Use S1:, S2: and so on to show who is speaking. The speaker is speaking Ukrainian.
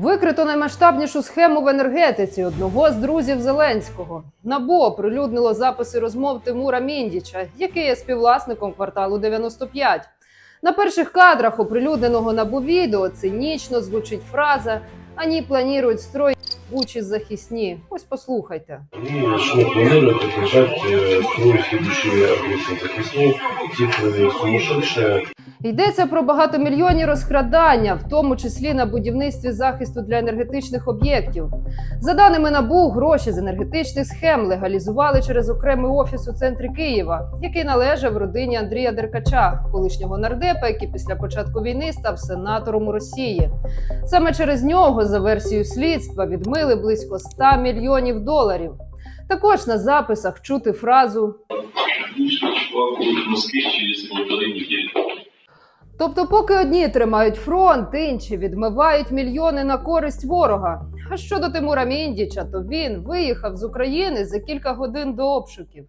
S1: Викрито наймасштабнішу схему в енергетиці одного з друзів Зеленського. НАБУ оприлюднило записи розмов Тимура Міндіча, який є співвласником кварталу 95. На перших кадрах оприлюдненого НАБУ відео цинічно звучить фраза «Ані планують строїть бучі захисні». Ось послухайте.
S2: Они начнут планировать держать э, строить следующие объекты захисные, типа сумасшедшие.
S1: Йдеться про багатомільйонні розкрадання, в тому числі на будівництві захисту для енергетичних об'єктів. За даними НАБУ, гроші з енергетичних схем легалізували через окремий офіс у центрі Києва, який належав родині Андрія Деркача, колишнього нардепа, який після початку війни став сенатором у Росії. Саме через нього, за версією слідства, відмили близько 100 мільйонів доларів. Також на записах чути фразу. Тобто, поки одні тримають фронт, інші відмивають мільйони на користь ворога. А щодо Тимура Міндіча, то він виїхав з України за кілька годин до обшуків.